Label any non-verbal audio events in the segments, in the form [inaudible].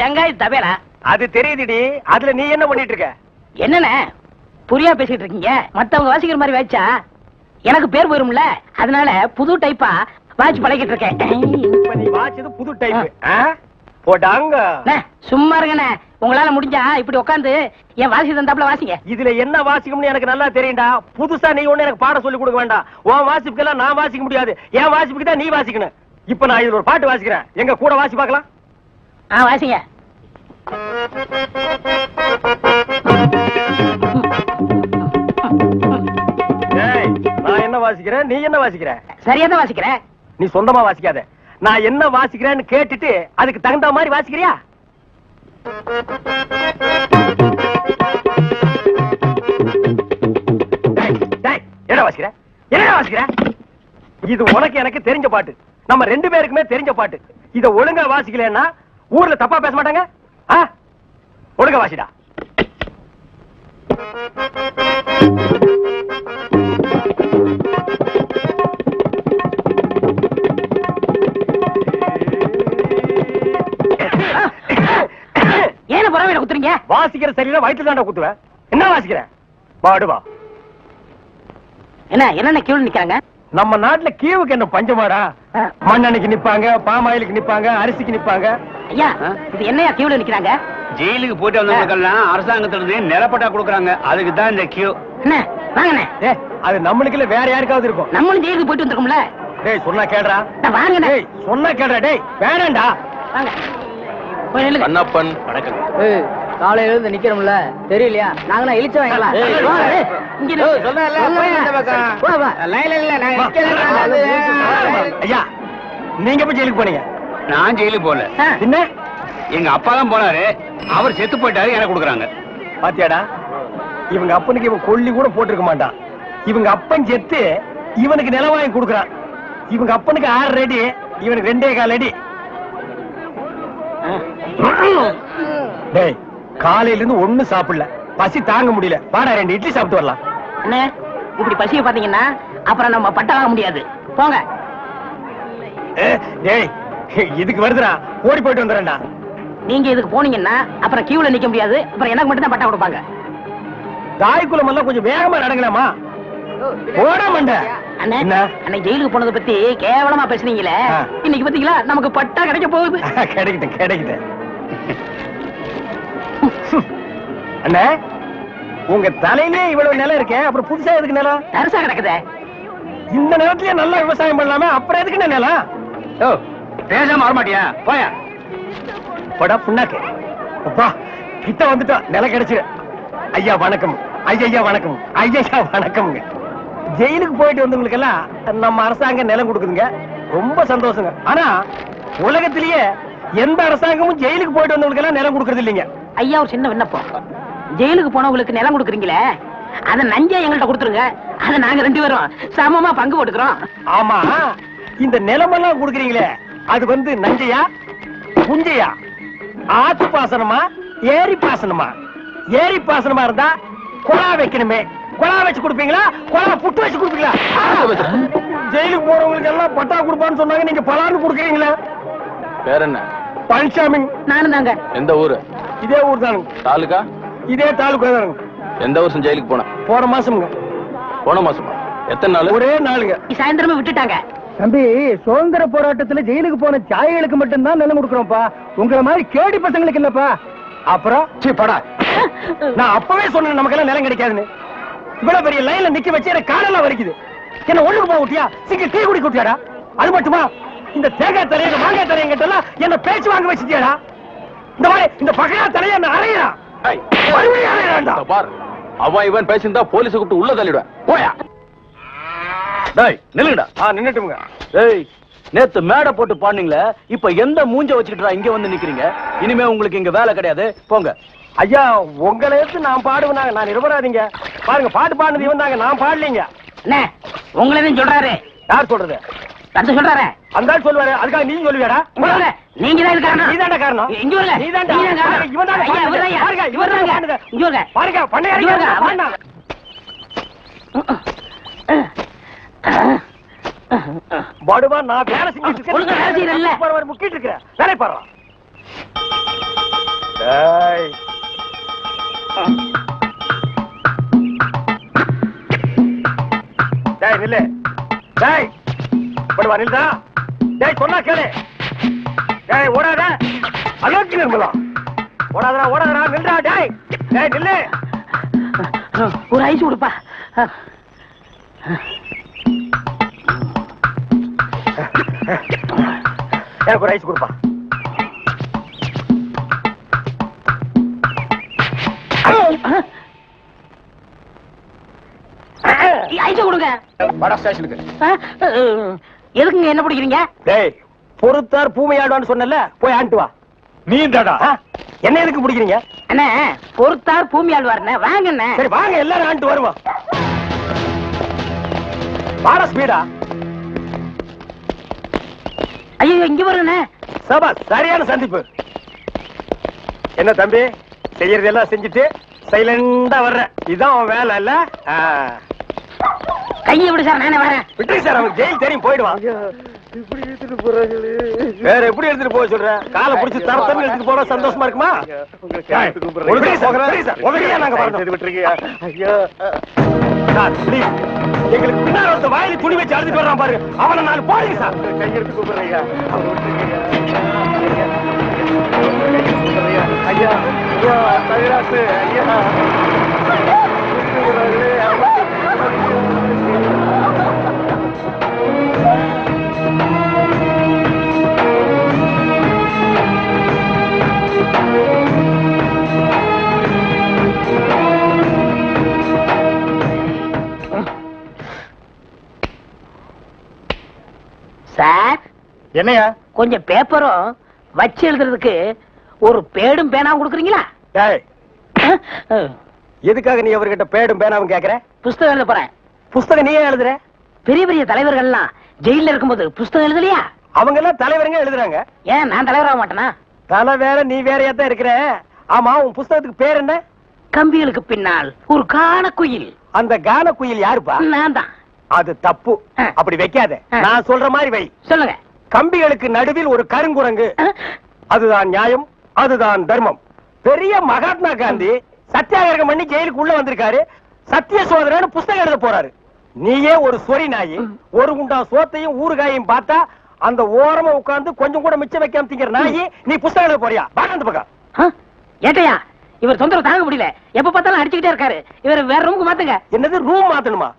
டெங்காய் தபேலா அது தெரியுதுடி. அதுல நீ என்ன பண்ணிட்டு இருக்க என்னண்ணே? புரியா பேசிட்டு இருக்கீங்க மத்தவங்க வாசிக்கிற மாதிரி வாய்ச்சா? எனக்கு பேர் போயிரும்ல. அதனால புது டைப்பா வாட்ச் பழகிட்டு இருக்கேன் புது டைப் போட்டாங்க சும்மா இருங்கண்ணே. உங்களால முடிஞ்சா இப்படி உட்காந்து என் வாசி தந்தாப்புல வாசிங்க. இதுல என்ன வாசிக்கும்னு எனக்கு நல்லா தெரியும்டா. புதுசா நீ ஒண்ணு எனக்கு பாடம் சொல்லி கொடுக்க வேண்டாம். உன் வாசிப்புக்கெல்லாம் நான் வாசிக்க முடியாது. என் வாசிப்புக்கு தான் நீ வாசிக்கணும். இப்ப நான் இதுல ஒரு பாட்டு வாசிக்கிறேன். எங்க கூட வாசி பார்க்கலாம். ஆ வாசிங்க. நான் என்ன வாசிக்கிறேன்? நீ என்ன வாசிக்கிற? சரியா தான் வாசிக்கிறேன் நீ சொந்தமா வாசிக்காத. நான் என்ன வாசிக்கிறேன்னு கேட்டுட்டு அதுக்கு தகுந்த மாதிரி வாசிக்கிறியா? என்னடா வாசிக்கிற? என்னடா வாசிக்கிற? இது உனக்கு எனக்கு தெரிஞ்ச பாட்டு. நம்ம ரெண்டு பேருக்குமே தெரிஞ்ச பாட்டு. இத ஒழுங்கா வாசிக்கலன்னா ஊர்ல தப்பா பேச மாட்டாங்க? ஆ? ஒழுங்கா வாசிடா. ஏன் புறவையில குத்துறீங்க? வாசிக்கிற சரியில்லை வயிற்று தாண்டா குத்துவேன். என்ன வாசிக்கிற பாடுவா என்ன என்னென்ன கியூல நிக்கிறாங்க? நம்ம நாட்டுல கீவுக்கு என்ன பஞ்சமாடா. மண்ணெண்ணைக்கு நிப்பாங்க பாமாயிலுக்கு நிப்பாங்க அரிசிக்கு நிப்பாங்க. ஐயா இது என்னையா கியூல நிக்கிறாங்க? ஜெயிலுக்கு போயிட்டு வந்தவங்களுக்கெல்லாம் அரசாங்கத்துல இருந்து நிலப்பட்டா கொடுக்குறாங்க. அதுக்கு தான் இந்த கியூ என்ன வாங்கண்ணே. ஏ அது நம்மளுக்கு இல்ல வேற யாருக்காவது இருக்கும். நம்மளும் ஜெயிலுக்கு போயிட்டு வந்திருக்கோம்ல? டேய் சொன்னா கேடுறா. வாங்கண்ணே. டேய் சொன்னா கேடுறா. டேய் வேணாம்டா. வாங்க. கண்ணப்பன் வணக்கம். காலையில இருந்து நிக்கிறோம்ல. தெரியலையா? நாங்களாம் இழிச்ச வாங்கலாம். ஐயா நீங்க போய் ஜெயிலுக்கு போனீங்க? நான் ஜெயிலுக்கு போல என்ன? எங்க அப்பா தான் போனாரு. அவர் செத்து போயிட்டாரு எனக்கு கொடுக்குறாங்க. பாத்தியாடா? இவங்க அப்பனுக்கு இவன் கொல்லி கூட போட்டிருக்க மாட்டான். இவங்க அப்பன் செத்து இவனுக்கு நிலம் வாங்கி கொடுக்குறான். இவங்க அப்பனுக்கு ஆறு அடி இவனுக்கு ரெண்டே கால் அடி. டேய் காலையில இருந்து ஒண்ணும் சாப்பிடல. பசி தாங்க முடியல. வாடா ரெண்டு இட்லி சாப்பிட்டு வரலாம். அண்ணே இப்படி பசிய பாத்தீங்கன்னா அப்புறம் நம்ம பட்டம் வாங்க முடியாது. போங்க. டேய் இதுக்கு வருதுடா. ஓடி போயிட்டு வந்துடுறேன்டா. நீங்க இதுக்கு போனீங்கன்னா அப்புறம் கியூல நிக்க முடியாது. அப்புறம் எனக்கு மட்டும் தான் பட்டம் கொடுப்பாங்க. தாய் குலம் எல்லாம் கொஞ்சம் வேகமா நடங்கலாமா? ஓட மாண்ட. அண்ணே என்ன? அன்னைக்கு ஜெயிலுக்கு போனதை பத்தி கேவலமா பேசுனீங்களே. இன்னைக்கு பாத்தீங்களா நமக்கு பட்டா கிடைக்க போகுது. [laughs] கிடைக்கிட்ட கிடைக்கிட்ட அண்ணே உங்க தலையிலே இவ்வளவு நிலம் இருக்கே அப்புறம் புதுசா எதுக்கு நிலம்? தரிசா கிடக்குதே. இந்த நிலத்திலேயே நல்லா விவசாயம் பண்ணலாமே அப்புறம் எதுக்கு என்ன நிலம்? ஓ பேசாம வரமாட்டியா? போயா. படா புண்ணாக்கு. அப்பா கிட்ட வந்துட்டோம் நிலம் கிடைச்சிரு ஐயா வணக்கம். ஐயா வணக்கம். ஐயா வணக்கம்ங்க. ஜெயிலுக்கு போயிட்டு வந்தவங்களுக்கு எல்லாம் நம்ம அரசாங்கம் நிலம் கொடுக்குதுங்க. ரொம்ப சந்தோஷங்க. ஆனா உலகத்திலேயே எந்த அரசாங்கமும் ஜெயிலுக்கு போயிட்டு வந்தவங்களுக்கு எல்லாம் நிலம் கொடுக்கறது இல்லைங்க. ஐயா ஒரு சின்ன விண்ணப்பம். ஜெயிலுக்கு போனவங்களுக்கு நிலம் கொடுக்குறீங்களே? அத நஞ்சா எங்கள்கிட்ட கொடுத்துருங்க. அத நாங்க ரெண்டு பேரும் சமமா பங்கு போட்டுக்கிறோம். ஆமா. இந்த நிலமெல்லாம் கொடுக்குறீங்களே அது வந்து நஞ்சையா? புஞ்சையா ஆத்து பாசனமா? ஏரி பாசனமா? ஏரி பாசனமா இருந்தா குழா வைக்கணுமே. குழா வச்சு கொடுப்பீங்களா? குழா புட்டு வச்சு கொடுப்பீங்களா? ஜெயிலுக்கு போறவங்களுக்கு எல்லாம் பட்டா கொடுப்பான்னு சொன்னாங்க. நீங்க பலான்னு கொடுக்குறீங்களா. பேர் என்ன? பழனிசாமி நானும் தாங்க எந்த ஊரு? இதே ஊர் தானுங்க. தாலுகா? இதே தாலுக்கா தானுங்க எந்த வருஷம் ஜெயிலுக்கு போன? போன மாசம்ங்க. போன மாசமா? எத்தனை நாள்? ஒரே நாளுங்க. சாயந்தரமே விட்டுட்டாங்க. தம்பி சுதந்திர போராட்டத்துல ஜெயிலுக்கு போன சாய்களுக்கு மட்டும்தான் நிலம் கொடுக்குறோம்ப்பா உங்களை மாதிரி கேடி பசங்களுக்கு இல்லப்பா. அப்புறம் சீ படா. நான் அப்பவே சொன்னேன் நமக்கெல்லாம் நிலம் கிடைக்காதுன்னு. இவ்வளவு பெரிய லைன்ல நிக்க வச்சு எனக்கு காலெல்லாம் வலிக்குது. என்ன ஒண்ணுக்கு போக விட்டியா சிங்க டீ குடி குட்டியாடா? அது மட்டுமா? இந்த தேங்காய் தலைய இந்த மாங்காய் தலைய கிட்டலாம் என்ன பேச்சு வாங்க வச்சுட்டியாடா? இந்த மாதிரி இந்த பகையா தலைய என்ன அறையா அவன் இவன் பேசியிருந்தா போலீஸ் கூப்பிட்டு உள்ள தள்ளிடுவேன். போயா. டேய் நில்லுடா ஆ நின்னுட்டுங்க ஏய் நேத்து மேடை போட்டு பாடுனீங்களே இப்ப எந்த மூஞ்ச வச்சுக்கிட்டு இங்க வந்து நிக்கிறீங்க? இனிமே உங்களுக்கு இங்க வேலை கிடையாது. போங்க. ஐயா உங்களை எடுத்து நான் பாடுவேனாங்க நான் நிரபராதிங்க. பாருங்க பாட்டு பாடுனது இவன் தாங்க நான் பாடலீங்க. அண்ணே உங்களதான் சொல்றாரு. யார் சொல்றது? தந்து சொல்றாரு அந்த ஆள் சொல்லுவாரு அதுக்காக நீ சொல்லுவியாடா உங்களோட நீங்க தான் காரணம் நீதான்டா காரணம் இங்க நீதான்டா. நீங்க தான் காரணம். இவன் ஐயா. இவர்தான் ஐயா. பாருங்க, இவர்தாங்க. பாடுனது. இங்க வருங்க. பாருங்க பண்ணையாரி. பாடுனா. படுவா நான் வேலை செஞ்சுட்டு இருக்கேன். ஒழுங்கா வேலை செய்யறல்ல? பாரு, பாரு, முக்கிட்டு இருக்கிறேன் வேலை பாரு டேய். டேய் நில்லு டேய் வா டேய் சொன்னா கேளு. டேய் ஓடாத. அலோக்கி நிர்மலா ஓடாதடா ஓடாதடா நில்லுடா டேய். டேய் நில்லு. ஒரு ஐஸ் கொடுப்பா. எனக்கு ஒரு ஐஸ் கொடுப்பா. ஐஸ் கொடுங்க. வட ஸ்டேஷனுக்கு. எதுக்குங்க என்ன பிடிக்கிறீங்க? டேய் பொறுத்தார் பூமையாடுவான்னு சொன்னல போய் ஆண்டு வா. நீ தாடா என்ன எதுக்கு பிடிக்கிறீங்க? அண்ணே பொறுத்தார் பூமி ஆழ்வாருண்ணே வாங்கண்ணே சரி வாங்க எல்லாரும் ஆண்டு வருவோம். வாடா ஸ்பீடா. ஐயோ இங்க வருண்ணே சபா சரியான சந்திப்பு. என்ன தம்பி செய்யறதெல்லாம் செஞ்சுட்டு சைலண்டா வர்ற. இதான் உன் வேலை இல்ல. கையை விடு சார் நானே வரேன். விட்டுரு சார் அவன் ஜெயில் தெரியும் போயிடுவான். வேற எப்படி எடுத்துட்டு போக சொல்ற? காலை புடிச்சு தர தரன்னு எடுத்துட்டு போனா சந்தோஷமா இருக்குமா. எங்களுக்கு பின்னால ஒருத்த வாயில துணி வச்சு அழுதுட்டு வர்றான் பாருங்க அவனை நாலு போடுங்க சார். கையெடுத்து கூப்பிடுறீங்க ஐயா. ஐயா தகராசு ஐயா. என்னையா கொஞ்சம் பேப்பரும் வச்சு எழுதுறதுக்கு ஒரு பேடும் பேனாவும் கொடுக்குறீங்களா? எதுக்காக நீ அவர்கிட்ட பேடும் பேனாவும் கேக்குற? புஸ்தகம் எழுத போறேன். புஸ்தகம் நீயே எழுதுற? பெரிய பெரிய தலைவர்கள்லாம் ஜெயில இருக்கும்போது புஸ்தகம் எழுதலையா? அவங்க எல்லாம் தலைவருங்க எழுதுறாங்க. ஏன் நான் தலைவராக மாட்டேனா? தலை வேற நீ வேறையா தான் இருக்கிற. ஆமா உன் புஸ்தகத்துக்கு பேர் என்ன? கம்பிகளுக்கு பின்னால் ஒரு காண குயில். அந்த கான குயில் யாருப்பா? நான் தான். அது தப்பு. அப்படி வைக்காத. நான் சொல்ற மாதிரி வை. சொல்லுங்க. கம்பிகளுக்கு நடுவில் ஒரு கருங்குரங்கு. அதுதான் நியாயம் அதுதான் தர்மம். பெரிய மகாத்மா காந்தி சத்தியாகிரகம் பண்ணி ஜெயிலுக்கு உள்ள வந்திருக்காரு. சத்திய சோதரன்னு புஸ்தகம் எழுத போறாரு. நீயே ஒரு சொறி நாயி ஒரு குண்டா சோத்தையும் ஊறுகாயையும் பார்த்தா அந்த ஓரமா உட்கார்ந்து கொஞ்சம் கூட மிச்சம் வைக்காம திங்கிற நாயி நீ புஸ்தகம் எழுத போறியா? வாங்க அந்த பக்கம். ஏட்டையா? இவர் தொந்தரவு தாங்க முடியல. எப்ப பார்த்தாலும் அடிச்சுக்கிட்டே இருக்காரு. இவர் வேற ரூமுக்கு மாத்துங்க. என்னது ரூம் மாத்தணுமா?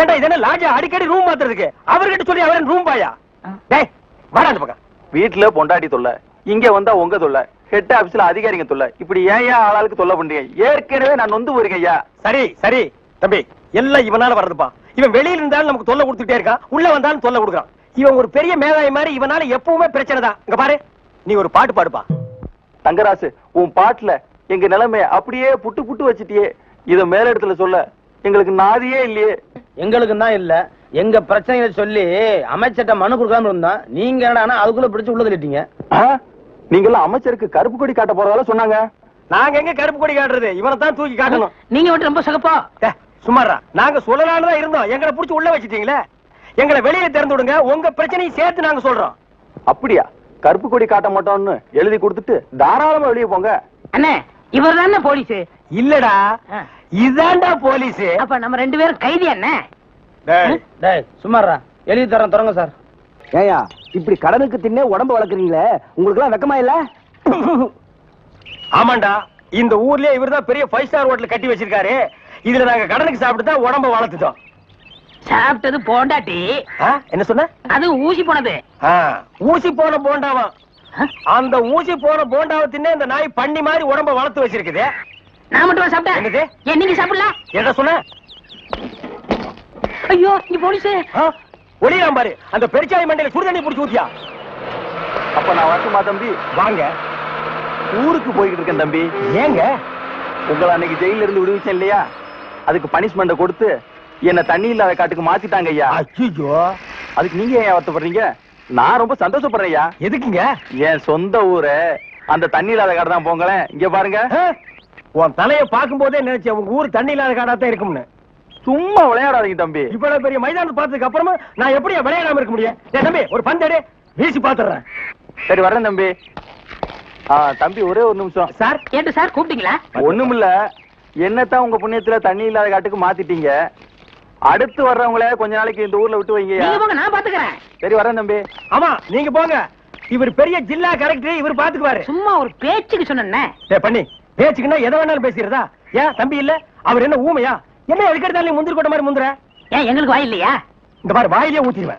ஏண்டா இது என்ன லாட்ஜா அடிக்கடி ரூம் மாத்துறதுக்கு. அவர்கிட்ட சொல்லி அவரே ரூம் பாயா? டேய் வாடா அந்த பக்கம். வீட்டுல பொண்டாட்டி தொல்லை இங்க வந்தா உங்க தொல்லை ஹெட் ஆபீஸ்ல அதிகாரிங்க தொல்லை. இப்படி ஏன் ஆளாளுக்கு தொல்லை பண்றீங்க? ஏற்கனவே நான் நொந்து போயிருக்கேன் ஐயா. சரி சரி. தம்பி எல்லாம் இவனால வர்றதுப்பா. இவன் வெளியில இருந்தாலும் நமக்கு தொல்லை கொடுத்துட்டே இருக்கான். உள்ள வந்தாலும் தொல்லை கொடுக்குறான். இவன் ஒரு பெரிய மேதாவி மாதிரி இவனால எப்பவுமே பிரச்சனை தான். இங்க பாரு நீ ஒரு பாட்டு பாடுப்பா. தங்கராசு உன் பாட்டுல எங்க நிலைமைய அப்படியே புட்டு புட்டு வச்சிட்டியே. இத மேலிடத்துல சொல்ல எங்களுக்கு நாதியே இல்லையே. எங்களுக்கு தான் இல்ல. எங்க பிரச்சனைகளை சொல்லி அமைச்சர்ட்ட மனு கொடுக்காம இருந்தோம் நீங்க என்னடான்னா அதுக்குள்ள பிடிச்சு உள்ள தள்ளிட்டீங்க? நீங்களும் அமைச்சருக்கு கருப்பு கொடி காட்ட போறதால சொன்னாங்க. நாங்க எங்க கருப்பு கொடி காட்டுறது? இவனை தான் தூக்கி காட்டணும். நீங்க மட்டும் ரொம்ப சிகப்போ. டே, சும்மாரா நாங்க சொல்லலாம்னு தான் இருந்தோம். எங்களை புடிச்சு உள்ள வச்சிட்டீங்களே? எங்களை வெளியே திறந்து விடுங்க. உங்க பிரச்சனையும் சேர்த்து நாங்க சொல்றோம். அப்படியா? கருப்பு கொடி காட்ட மாட்டோம்னு எழுதி கொடுத்துட்டு தாராளமா வெளியே போங்க. அண்ணே இவர் தானே போலீஸ்? இல்லடா. இதாண்டா போலீஸ். அப்ப நம்ம ரெண்டு பேரும் கைதி அண்ணே. டேய். சும்மாரா எழுதி தரேன் தொடங்க சார். ஏயா இப்படி கடனுக்கு தின்னே உடம்பு வளர்க்குறீங்களே? உங்களுக்கு எல்லாம் வெக்கமா இல்ல? ஆமாண்டா இந்த ஊர்லயே இவர்தான் பெரிய ஃபைவ் ஸ்டார் ஹோட்டல் கட்டி வச்சிருக்காரு. இதுல நாங்க கடனுக்கு சாப்பிட்டு தான் உடம்ப வளர்த்துட்டோம். சாப்பிட்டது போண்டாட்டி. என்ன சொன்ன? அது ஊசி போனது. ஊசி போன போண்டாவா? அந்த ஊசி போன போண்டாவை தின்னே இந்த நாய் பண்ணி மாதிரி உடம்ப வளர்த்து வச்சிருக்குது. நான் மட்டும் சாப்பிட்டேன்? என்னது? நீங்க சாப்பிடலாம்? என்ன சொன்ன? ஐயோ இங்க போலீஸ். ஆ, ஒளியாம் பாரு. அந்த பெருச்சாய் மண்டையில சுடுதண்ணி புடிச்சு ஊத்தியா? அப்ப நான் வரட்டுமா தம்பி? வாங்க. ஊருக்கு போய்கிட்டு இருக்கேன் தம்பி. ஏங்க? உங்களை அன்னைக்கு ஜெயில இருந்து விடுவிச்சேன் இல்லையா? அதுக்கு பனிஷ்மெண்ட கொடுத்து என்ன தண்ணி இல்லாத காட்டுக்கு மாத்திட்டாங்க ஐயா. அதுக்கு நீங்க ஏன் வருத்தப்படுறீங்க? நான் ரொம்ப சந்தோஷப்படுறேன் ஐயா. எதுக்குங்க? என் சொந்த ஊரு அந்த தண்ணி இல்லாத காடு தான் போங்களேன். இங்க பாருங்க? உன் தலைய பார்க்கும் போதே நினைச்சேன் உங்க ஊர் தண்ணி இல்லாத காடா தான் இருக்கும்னு. சும்மா விளையாடாதீங்க தம்பி. இவ்வளவு பெரிய மைதானத்தை பார்த்ததுக்கு அப்புறமா நான் எப்படி விளையாடாம இருக்க முடியும்? டேய் தம்பி ஒரு பந்து எடு. வீசி பாத்துறேன் சரி வரேன் தம்பி. ஆ, தம்பி ஒரே ஒரு நிமிஷம். சார் கேட்டு சார் கூப்பிட்டீங்களா? ஒண்ணுமில்ல. என்னத்தான் உங்க புண்ணியத்துல தண்ணி இல்லாத காட்டுக்கு மாத்திட்டீங்க. அடுத்து வர்றவங்கள கொஞ்ச நாளைக்கு இந்த ஊர்ல விட்டு போங்க நான் பாத்துக்கிறேன். சரி வரேன் தம்பி. ஆமா நீங்க போங்க. இவர் பெரிய ஜில்லா கலெக்டர் இவர் பாத்துக்குவாரு. சும்மா ஒரு பேச்சுக்கு சொன்னேன்னே. ஏய், பண்ணி பேச்சுக்குன்னா எதை வேணாலும் பேசிடுறதா? ஏன் தம்பி இல்ல? அவர் என்ன ஊமையா? என்ன எதுக்கெடுத்தாலும் நீ முந்திரி கொட்ட மாதிரி முந்துற? ஏன் எங்களுக்கு வாய் இல்லையா? இந்த மாதிரி வாயிலே ஊத்திடுவேன்.